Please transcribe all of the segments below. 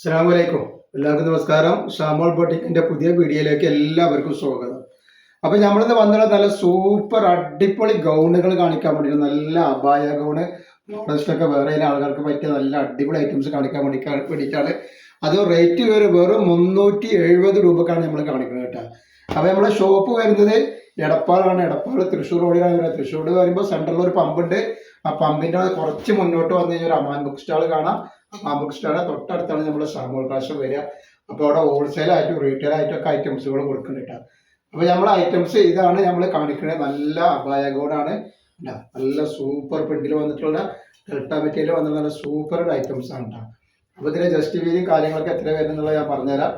അസ്സാം വലൈക്കും എല്ലാവർക്കും നമസ്കാരം. ഷാമോൾ ബോട്ടിക്കിന്റെ പുതിയ വീഡിയോയിലേക്ക് എല്ലാവർക്കും സ്വാഗതം. അപ്പൊ നമ്മളിന്ന് വന്നുള്ള നല്ല സൂപ്പർ അടിപൊളി ഗൗണുകൾ കാണിക്കാൻ വേണ്ടിയിട്ട് നല്ല അപായ ഗൗണ്. മോഡൽസ്റ്റൊക്കെ വേറെ ആൾക്കാർക്ക് പറ്റിയ നല്ല അടിപൊളി ഐറ്റംസ് കാണിക്കാൻ വേണ്ടി വേണ്ടിയിട്ടാണ്. അത് റേറ്റ് വരെ വെറും മുന്നൂറ്റി എഴുപത് രൂപക്കാണ് നമ്മൾ കാണിക്കുന്നത് കേട്ടോ. അപ്പൊ നമ്മളെ ഷോപ്പ് വരുന്നത് എടപ്പാളാണ്. എടപ്പാൾ തൃശ്ശൂർ റോഡിലാണ് വരുന്നത്. തൃശ്ശൂർ വരുമ്പോൾ സെൻട്രലിൽ ഒരു പമ്പുണ്ട് ആ പമ്പിന്റെ കുറച്ച് മുന്നോട്ട് വന്നു കഴിഞ്ഞാൽ ഒരു അമാൻ ബുക്ക് സ്റ്റാൾ കാണാം. സ്റ്റാളിന്റെ തൊട്ടടുത്താണ് നമ്മുടെ ഷാമോൾ കാശ് വരിക. അപ്പോൾ അവിടെ ഹോൾസെയിൽ ആയിട്ടും റീറ്റെയിൽ ആയിട്ടും ഒക്കെ ഐറ്റംസുകൾ കൊടുക്കുന്നുണ്ട് അപ്പോൾ നമ്മളെ ഐറ്റംസ് ഇതാണ് നമ്മൾ കാണിക്കുന്നത് നല്ല അപായ ഗോഡാണ് നല്ല സൂപ്പർ പ്രിന്റിൽ വന്നിട്ടുള്ള ഡെൽറ്റ മെറ്റീരിയൽ വന്നിട്ടുള്ള നല്ല സൂപ്പർ ഐറ്റംസ് ആണ് കേട്ടോ അപ്പോൾ ഇതിന്റെ ജസ്റ്റ് വീതിയും കാര്യങ്ങളൊക്കെ എത്ര വരുന്നുള്ളത് ഞാൻ പറഞ്ഞുതരാം.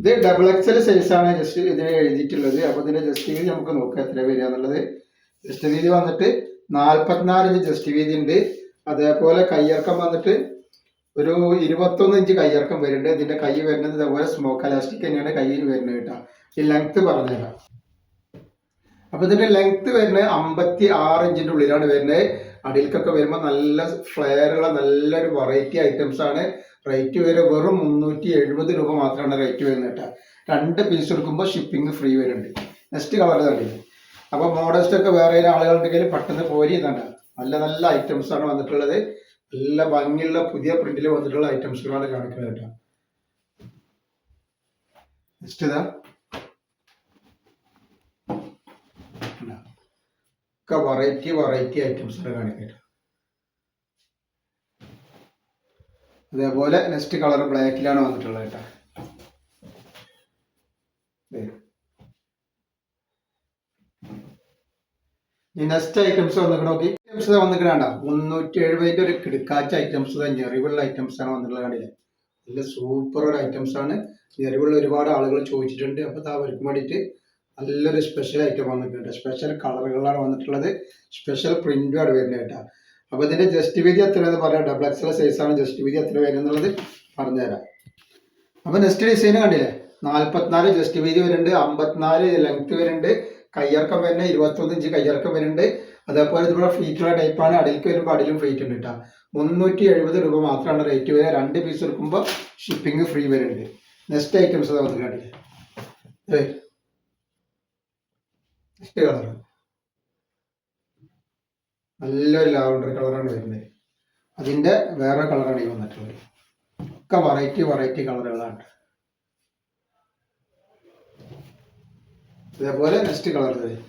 ഇത് ഡബിൾ എക്സൽ ആണ് ജസ്റ്റ് ഇതിന് എഴുതിയിട്ടുള്ളത്. അപ്പോൾ ഇതിന്റെ ജസ്റ്റ് വീതി നമുക്ക് നോക്കാം എത്ര വരിക എന്നുള്ളത്. ജസ്റ്റ് വീതി വന്നിട്ട് നാൽപ്പത്തിനാല് ഇഞ്ച് ജസ്റ്റ് വീതി ഉണ്ട് അതേപോലെ കയ്യിറക്കം വന്നിട്ട് ഒരു ഇരുപത്തൊന്ന് ഇഞ്ച് കയ്യിറക്കം വരുന്നുണ്ട് ഇതിന്റെ കൈ വരുന്നത് ഇതേപോലെ സ്മോക്ക് അലാസ്റ്റിക് തന്നെയാണ് കയ്യിൽ വരുന്നത് കേട്ടോ. ഈ ലെങ്ത് പറഞ്ഞുതരാം. അപ്പൊ ഇതിന്റെ ലെങ്ത് വരുന്നത് അമ്പത്തി ആറ് ഇഞ്ചിന്റെ ഉള്ളിലാണ് വരുന്നത് അടിയിൽക്കൊക്കെ വരുമ്പോൾ നല്ല ഫ്ലെയറുള്ള നല്ലൊരു വെറൈറ്റി ഐറ്റംസ് ആണ്. റേറ്റ് വരെ വെറും മുന്നൂറ്റി എഴുപത് രൂപ മാത്രമാണ് റേറ്റ് വരുന്നത് കേട്ടോ. രണ്ട് പീസ് എടുക്കുമ്പോൾ ഷിപ്പിംഗ് ഫ്രീ വരുന്നുണ്ട്. നെക്സ്റ്റ് കളർ കണ്ടില്ലേ? അപ്പോൾ മോഡസ്റ്റ് ഒക്കെ വേറെ ആളുകളുണ്ടെങ്കിൽ പെട്ടെന്ന് പോരി ഇതാണ്. നല്ല നല്ല ഐറ്റംസ് ആണ് വന്നിട്ടുള്ളത്. നല്ല ഭംഗിയുള്ള പുതിയ പ്രിന്റിൽ വന്നിട്ടുള്ള ഐറ്റംസുകളാണ് കാണിക്കുന്നത് കേട്ടോ. നെക്സ്റ്റ് ഇതാ? ഒക്കെ വെറൈറ്റി വെറൈറ്റി ഐറ്റംസ് ആണ് കാണിക്കുന്നത് അതേപോലെ നെക്സ്റ്റ് കളർ ബ്ലാക്കിലാണ് വന്നിട്ടുള്ളത് കേട്ടോ ദേ. ഈ നെക്സ്റ്റ് ഐറ്റംസ് വന്നിട്ട് നോക്കി. ഐറ്റംസ് വന്നിട്ട് മുന്നൂറ്റി എഴുപതിന്റെ ഒരു കിടക്കാച്ച ഐറ്റംസ് ഞെറിവുള്ള ഐറ്റംസ് ആണ് വന്നിട്ടുള്ളത് കണ്ടില്ലേ? നല്ല സൂപ്പർ ഒരു ഐറ്റംസ് ആണ്. ഞെറിവുള്ള ഒരുപാട് ആളുകൾ ചോദിച്ചിട്ടുണ്ട്. അപ്പൊ അത് അവർക്ക് വേണ്ടിയിട്ട് നല്ലൊരു സ്പെഷ്യൽ ഐറ്റം വന്നിട്ടുണ്ട്. സ്പെഷ്യൽ കളറുകളാണ് വന്നിട്ടുള്ളത്. സ്പെഷ്യൽ പ്രിന്റും ആണ് വരുന്നത് കേട്ടോ. അപ്പൊ ഇതിന്റെ ജസ്റ്റ് വീതി എത്രയെന്ന് പറയാം ഡബിൾ എക്സൽ സൈസ് ആണ് ജസ്റ്റ് വീതി എത്ര വരുന്നുള്ളത് പറഞ്ഞുതരാം. അപ്പൊ നെക്സ്റ്റ് ഡിസൈൻ കണ്ടില്ലേ? നാല്പത്തിനാല് ജസ്റ്റ് വീതി വരുന്നുണ്ട്. അമ്പത്തിനാല് ലെങ്ത് വരുന്നുണ്ട്. കയ്യിറക്കം വരുന്നത് ഇരുപത്തൊന്ന് ഇഞ്ച് കയ്യിറക്കം വരുന്നുണ്ട്. അതേപോലെ ഇതിവിടെ ഫ്ലീറ്റുള്ള ടൈപ്പാണ് അടിയിലേക്ക് വരുമ്പോൾ അടിയിലും ഫ്ലീറ്റ് ഉണ്ട് കേട്ടോ മുന്നൂറ്റി എഴുപത് രൂപ മാത്രമാണ് റേറ്റ് വരിക. രണ്ട് പീസ് എടുക്കുമ്പോൾ ഷിപ്പിംഗ് ഫ്രീ വരുന്നുണ്ട്. നെക്സ്റ്റ് ഐറ്റംസ് നമുക്ക് കണ്ടില്ലേ നെക്സ്റ്റ് നല്ലൊരു ലാവണ്ടർ കളറാണ് വരുന്നത്. അതിന്റെ വേറെ കളറാണ് ഈ വന്നിട്ടുള്ളത്. ഒക്കെ വെറൈറ്റി വെറൈറ്റി കളറുകളാണ് ഇതേപോലെ നെക്സ്റ്റ് കളർ തരും.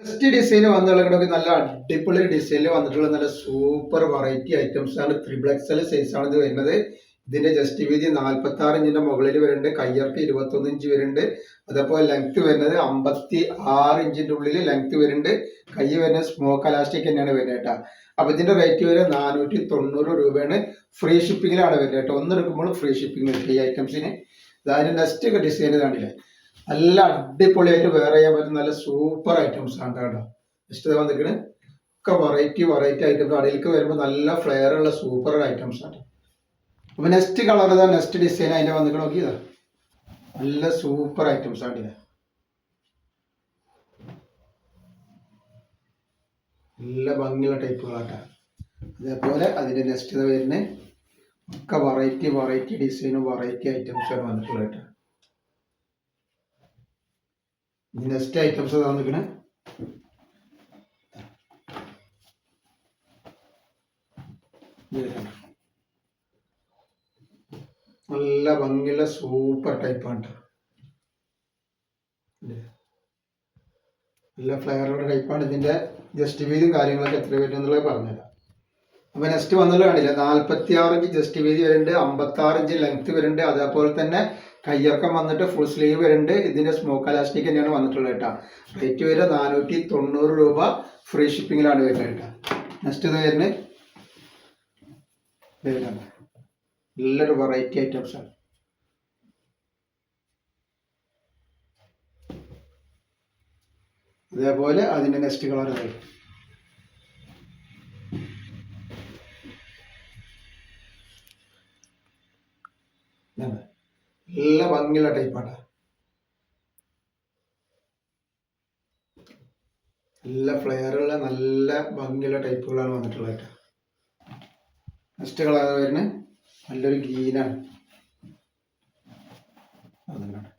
നെക്സ്റ്റ് ഡിസൈൻ വന്നിട്ടുള്ള നല്ല അടിപൊളി ഡിസൈനിൽ വന്നിട്ടുള്ള നല്ല സൂപ്പർ വെറൈറ്റി ഐറ്റംസ് ആണ്. ത്രിബിൾ എക്സൽ സൈസ് ആണ് ഇത് വരുന്നത്. ഇതിന്റെ ജസ്റ്റ് വീതി നാൽപ്പത്തി ആറ് ഇഞ്ചിന്റെ മുകളിൽ വരുന്നുണ്ട് കയ്യർക്ക് ഇരുപത്തൊന്ന് ഇഞ്ച് വരുന്നുണ്ട്. അതേപോലെ ലെങ്ത് വരുന്നത് അമ്പത്തി ആറ് ഇഞ്ചിന്റെ ഉള്ളിൽ ലെങ്ത് വരുന്നുണ്ട്. കൈ വരുന്നത് സ്മോക്ക് അലാസ്റ്റിക് തന്നെയാണ് വരുന്നത് കേട്ടോ. അപ്പൊ ഇതിന്റെ റേറ്റ് വരെ നാനൂറ്റി തൊണ്ണൂറ് രൂപയാണ് ഫ്രീ ഷിപ്പിങ്ങിലാണ് വരുന്നത് കേട്ടോ. ഒന്ന് എടുക്കുമ്പോൾ ഫ്രീ ഷിപ്പിംഗ് ഈ ഐറ്റംസിന് അതിന് നെക്സ്റ്റ് ഡിസൈൻ കാണില്ലേ? നല്ല അടിപൊളിയായിട്ട് വേറെ ചെയ്യാൻ പറ്റുന്ന നല്ല സൂപ്പർ ഐറ്റംസ് ആണ് കേട്ടോ നെക്സ്റ്റ് വന്നിരിക്കുന്നത് ഒക്കെ വെറൈറ്റി വെറൈറ്റി ഐറ്റംസ് അടിയിലേക്ക് വരുമ്പോൾ നല്ല ഫ്ലെയർ ഉള്ള സൂപ്പർ ഐറ്റംസ് ആണ്. അപ്പൊ നെക്സ്റ്റ് കളർ ഇതാ നെക്സ്റ്റ് ഡിസൈൻ അതിന്റെ വന്നിട്ട് നോക്കിയതാ നല്ല സൂപ്പർ ഐറ്റംസ് ആണ് ഇത്. നല്ല ഭംഗിയുള്ള ടൈപ്പുകളാട്ടാ അതേപോലെ അതിന്റെ നെക്സ്റ്റ് വരുന്ന. ഒക്കെ വെറൈറ്റി വെറൈറ്റി ഡിസൈനും വെറൈറ്റി ഐറ്റംസ് ആണ് വന്നിട്ടുള്ളത് കേട്ടോ. നെക്സ്റ്റ് ഐറ്റംസ് വന്നിക്കണേ. നല്ല ഭംഗിയുള്ള സൂപ്പർ ടൈപ്പാണ്. നല്ല ഫ്ലെയറുള്ള ടൈപ്പാണ് ഇതിന്റെ ജസ്റ്റ് വീതിയും കാര്യങ്ങളൊക്കെ എത്ര വരും എന്നുള്ളത് പറഞ്ഞുതരാം. അപ്പൊ നെക്സ്റ്റ് വന്നുള്ള കാണില്ല? നാല്പത്തി ആറ് ഇഞ്ച് ജസ്റ്റ് വീതി വരുന്നുണ്ട് അമ്പത്തി ആറ് ഇഞ്ച് ലെങ്ത് വരുന്നുണ്ട്. അതേപോലെ തന്നെ കയ്യിറക്കം വന്നിട്ട് ഫുൾ സ്ലീവ് വരുന്നുണ്ട്. ഇതിന്റെ സ്മോക്ക് അലാസ്റ്റിക് തന്നെയാണ് വന്നിട്ടുള്ളത് കേട്ടോ. റേറ്റ് വരെ നാനൂറ്റി തൊണ്ണൂറ് രൂപ ഫ്രീ ഷിപ്പിങ്ങിലാണ് വരുന്നത് കേട്ടോ. നെക്സ്റ്റ് ഇത് വരുന്നത് ഇത് വരുന്നത്. നല്ലൊരു വെറൈറ്റി ഐറ്റംസ് ആണ് അതേപോലെ അതിന്റെ നെക്സ്റ്റ് കളർ വരും നല്ല ഭംഗിയുള്ള ടൈപ്പാണ് നല്ല ഫ്ലെയറുള്ള നല്ല ഭംഗിയുള്ള ടൈപ്പുകളാണ് വന്നിട്ടുള്ളത് നെക്സ്റ്റ് കളർ വരുന്നത് നല്ലൊരു ഗ്രീനാണ് അതുകൊണ്ടാണ്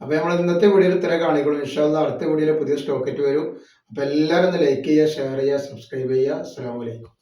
അപ്പോൾ നമ്മൾ ഇന്നത്തെ വീഡിയോയിൽ ഇത്ര കാണിക്കുള്ളൂ. ഇൻഷാല്ല അടുത്ത വീഡിയോയിൽ പുതിയ സ്റ്റോക്കറ്റ് വരും. അപ്പോൾ എല്ലാവരും ഒന്ന് ലൈക്ക് ചെയ്യുക ഷെയർ ചെയ്യുക സബ്സ്ക്രൈബ് ചെയ്യുക. അസ്സാം വലൈക്കും